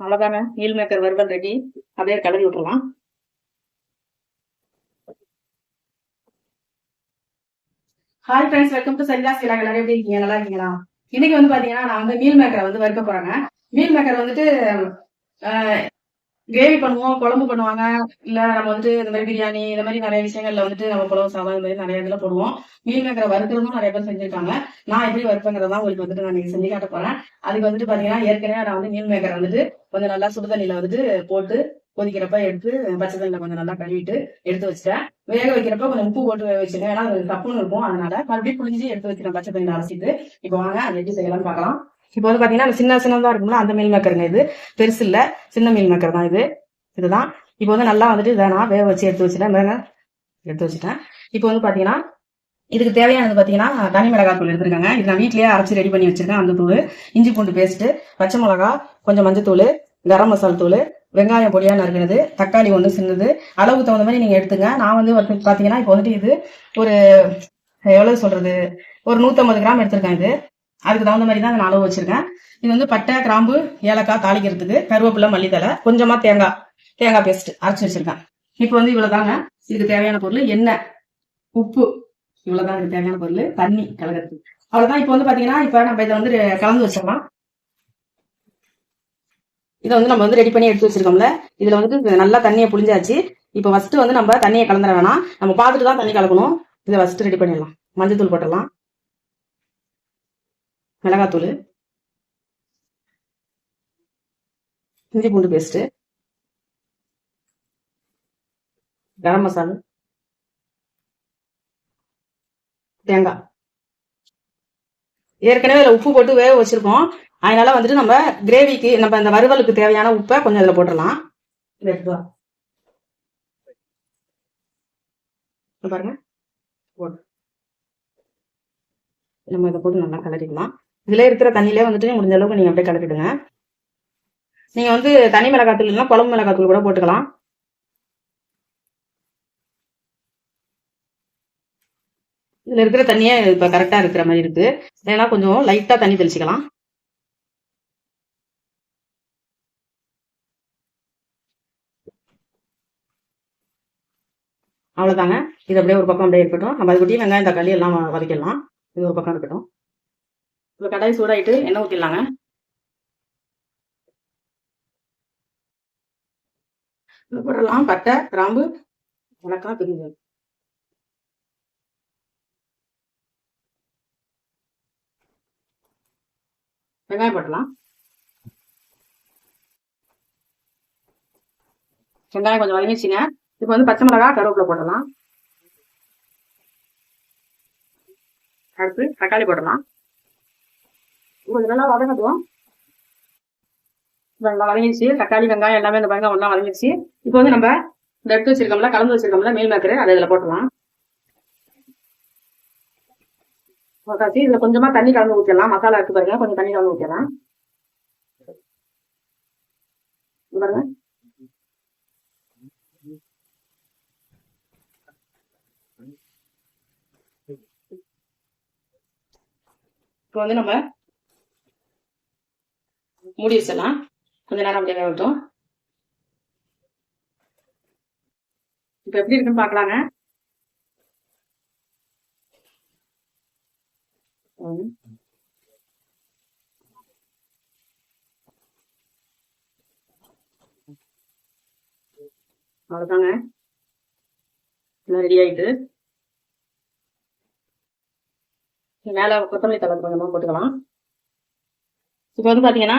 அவ்வளோதாங்க meal maker வறுவல் ready அப்படியே கலரி விட்டுறலாம். Hi friends welcome to Saritha Sila எல்லாரும் எப்படி இருக்கீங்க? நல்லா இருக்கீங்களா? இன்னைக்கு வந்து பாத்தீங்கன்னா நான் வந்து மீல் மேக்கரை வந்து வறுக்க போறேங்க. மீல் மேக்கர் வந்துட்டு கிரேவி பண்ணுவோம் குழம்பு பண்ணுவாங்க. இல்ல நம்ம வந்து இந்த மாதிரி பிரியாணி இந்த மாதிரி நிறைய விஷயங்கள்ல வந்துட்டு நம்ம புலவு சாதம் இந்த மாதிரி நிறைய இதுல போடுவோம். மீன் மேக்கரை வறுக்கிறதும் நிறைய பேர் செஞ்சிருக்காங்க. நான் எப்படி வறுப்பேங்கிறதா உங்களுக்கு வந்துட்டு நான் இன்னைக்கு செஞ்சு காட்ட போறேன். அதுக்கு வந்துட்டு பாத்தீங்கன்னா ஏற்கனவே நான் வந்து மீன் மேக்கரை வந்துட்டு கொஞ்சம் நல்லா சுடு தண்ணியில வந்துட்டு போட்டு கொதிக்கிறப்ப எடுத்து பச்சை தண்ணியில கொஞ்சம் நல்லா கழுவிட்டு எடுத்து வச்சிட்டேன். வேக வைக்கிறப்ப கொஞ்சம் உப்பு போட்டு வச்சிருக்கேன் ஏன்னா அது தப்புன்னு இருக்கும். அதனால மறுபடியும் புளிஞ்சு எடுத்து வைக்கிறேன் பச்சை தண்ணியில அரைச்சிட்டு இப்போ வாங்க அதை எப்படி செய்யலாம்னு பார்க்கலாம். இப்போ வந்து பாத்தீங்கன்னா சின்ன சின்னதா இருக்கும்ல அந்த மீல் மேக்கருங்க இது. பெருசு இல்ல சின்ன மீல் மேக்கர் தான் இது. இதுதான். இப்போ வந்து நல்லா வந்துட்டு இதை நான் வேக வச்சு எடுத்து வச்சுட்டேன். எடுத்து வச்சுட்டேன். இப்போ வந்து பாத்தீங்கன்னா இதுக்கு தேவையானது பார்த்தீங்கன்னா தனி மிளகாய் தூள் எடுத்துருக்காங்க. இது நான் வீட்லேயே அரைச்சி ரெடி பண்ணி வச்சிருக்கேன் அந்த தூள். இஞ்சி பூண்டு பேஸ்ட்டு பச்சை மிளகா கொஞ்சம் மஞ்சத்தூள் கரம் மசால் தூள் வெங்காயம் பொடியாக நறுக்கிறது தக்காளி ஒன்று சின்னது. அளவுக்கு தகுந்த மாதிரி நீங்கள் எடுத்துங்க. நான் வந்து பார்த்தீங்கன்னா இப்போ வந்துட்டு இது ஒரு எவ்வளோ சொல்கிறது ஒரு நூற்றம்பது கிராம் எடுத்திருக்கேன் இது. அதுக்கு தகுந்த மாதிரி தான் நான் அளவு வச்சிருக்கேன். இது வந்து பட்டை கிராம்பு ஏலக்காய் தாளிக்கிறதுக்கு கருவேப்பிலை மல்லித்தலை கொஞ்சமா தேங்காய் தேங்காய் பேஸ்ட் அரைச்சி வச்சிருக்கேன். இப்போ வந்து இவ்வளவுதாங்க. இதுக்கு தேவையான பொருள் எண்ணெய் உப்பு. இவ்வளவுதான் இதுக்கு தேவையான பொருள். தண்ணி கலக்கிறதுக்கு அவ்வளவுதான். இப்போ வந்து பாத்தீங்கன்னா இப்போ நம்ம இதை வந்து கலந்து வச்சிடலாம். இதை வந்து நம்ம வந்து ரெடி பண்ணி எடுத்து வச்சிருக்கோம்ல. இதுல வந்து நல்லா தண்ணியை புளிஞ்சாச்சு இப்போ ஃபர்ஸ்ட் வந்து நம்ம தண்ணியை கலந்துட வேணாம். நம்ம பார்த்துட்டு தான் தண்ணி கலக்கணும். இதை ஃபர்ஸ்ட் ரெடி பண்ணிடலாம். மஞ்சத்தூள் போட்டுடலாம். மிளகாத்தூள் இஞ்சி பூண்டு பேஸ்ட் கரம் மசாலா தேங்காய். ஏற்கனவே இதுல உப்பு போட்டு வேக வச்சிருக்கோம். அதனால வந்துட்டு நம்ம கிரேவிக்கு நம்ம இந்த வறுவலுக்கு தேவையான உப்பை கொஞ்சம் இதுல போட்டுடலாம். பாருங்க. போடு. நம்ம இதை போட்டு நல்லா கலரிக்கலாம் இதில் இருக்கிற தண்ணியிலே வந்துட்டு முடிஞ்ச அளவுக்கு நீங்கள் அப்படியே கலக்கிடுங்க. நீங்கள் வந்து தனி மிளகாத்தூள் இல்லைன்னா குழம்பு மிளகாத்தூள் கூட போட்டுக்கலாம். இதில் இருக்கிற தண்ணியே இப்போ கரெக்டாக இருக்கிற மாதிரி இருக்குது ஏன்னா கொஞ்சம் லைட்டாக தண்ணி தெளிச்சுக்கலாம். அவ்வளோதாங்க இது அப்படியே ஒரு பக்கம் அப்படியே இருக்கட்டும். நம்ம அது குட்டி வெங்காயம் தக்காளி எல்லாம் வதக்கிடலாம். இது ஒரு பக்கம் இருக்கட்டும். இப்போ கடாய் சூடாயிட்டு எண்ணெய் ஊற்றிடலாங்க இது போடலாம் பட்டை கிராம்பு உனக்கா பிரிஞ்சு. வெங்காயம் போடலாம் வெங்காயம் கொஞ்சம் வதங்கிச்சுங்க இப்போ வந்து பச்சை மிளகா கருவேப்பிலை போடலாம் அடுத்து தக்காளி போடலாம் கொஞ்சம் நல்லா வதங்கட்டும். நல்லா வதங்கிடுச்சு. தக்காளி வெங்காயம் எல்லாமே இந்த பாருங்க ஒன்றா வதங்கிடுச்சு. இப்போ வந்து நம்ம இந்த எடுத்து வச்சிருக்கோம்ல கலந்து வச்சிருக்கோம்ல மீல் மேக்கரு அதை இதில் போட்டுலாம் போட்டாச்சு இதில் கொஞ்சமாக தண்ணி கலந்து ஊற்றிடலாம் மசாலா இருக்கு பாருங்க கொஞ்சம் தண்ணி கலந்து ஊற்றிடலாம் பாருங்க. இப்போ வந்து நம்ம மூடி வச்சிடலாம் கொஞ்ச நேரம் அப்படியே வேகட்டும். இப்போ எப்படி இருக்குன்னு பார்க்கலாங்க. ம். அவ்வளோதாங்க எல்லாம் ரெடி ஆயிட்டு. மேலே கொத்தமல்லி தலை கொஞ்சமாக போட்டுக்கலாம். இப்போ வந்து பார்த்தீங்கன்னா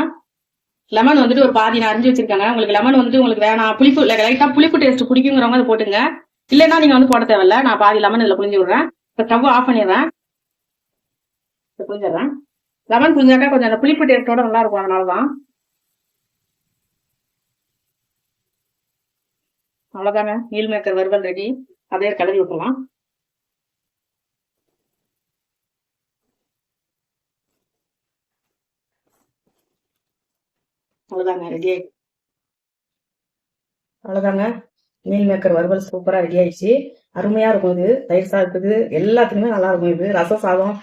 லெமன் வந்துட்டு ஒரு பாதி நான் அரிஞ்சு வச்சிருக்காங்க. உங்களுக்கு லெமன் வந்துட்டு உங்களுக்கு வேணாம். புளிப்பு இல்லை லைட்டாக புளிப்பு டேஸ்ட் பிடிக்குங்கிறவங்க அதை போட்டுங்க. இல்லைன்னா நீங்கள் வந்து போட தேவையில்ல. நான் பாதி லெமன் இதுல புளிஞ்சு விடுறேன். இப்போ ஸ்டவ் ஆஃப் பண்ணிடுறேன். புளிஞ்சிடுறேன் லெமன் புளிஞ்சாக்கா கொஞ்சம் அந்த புளிப்பு டேஸ்ட்டோட நல்லா இருக்கும். அதனால தான் அவ்வளோதாங்க மீல் மேக்கர் வறுவல் ரெடி அதே கலரி விட்டுலாம் அவ்வளோதாங்க ரெடி ஆயிடுச்சு அவ்வளோதாங்க மீல் மேக்கர் வறுவல் சூப்பராக ரெடி ஆயிடுச்சு. அருமையாக இருக்கும் இது. தயிர் சாதத்துக்கு எல்லாத்துக்குமே நல்லா இருக்கும் இது. ரசம் சாதம்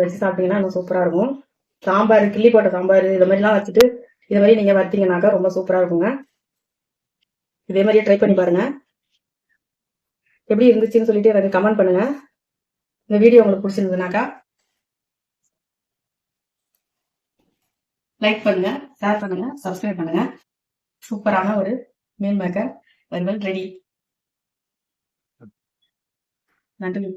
வச்சு சாப்பிட்டீங்கன்னா இன்னும் சூப்பராக இருக்கும். சாம்பார் கிள்ளி போட்ட சாம்பார் இதை மாதிரிலாம் வச்சுட்டு இது மாதிரி நீங்கள் வறுத்தீங்கன்னாக்கா ரொம்ப சூப்பராக இருக்குங்க. இதே மாதிரியே ட்ரை பண்ணி பாருங்க. எப்படி இருந்துச்சுன்னு சொல்லிட்டு எனக்கு கமெண்ட் பண்ணுங்க. இந்த வீடியோ உங்களுக்கு பிடிச்சிருந்ததுனாக்கா லைக் பண்ணுங்க ஷேர் பண்ணுங்க சப்ஸ்கிரைப் பண்ணுங்க. சூப்பரான ஒரு மீல் மேக்கர் வறுவல் ரெடி நன்றி.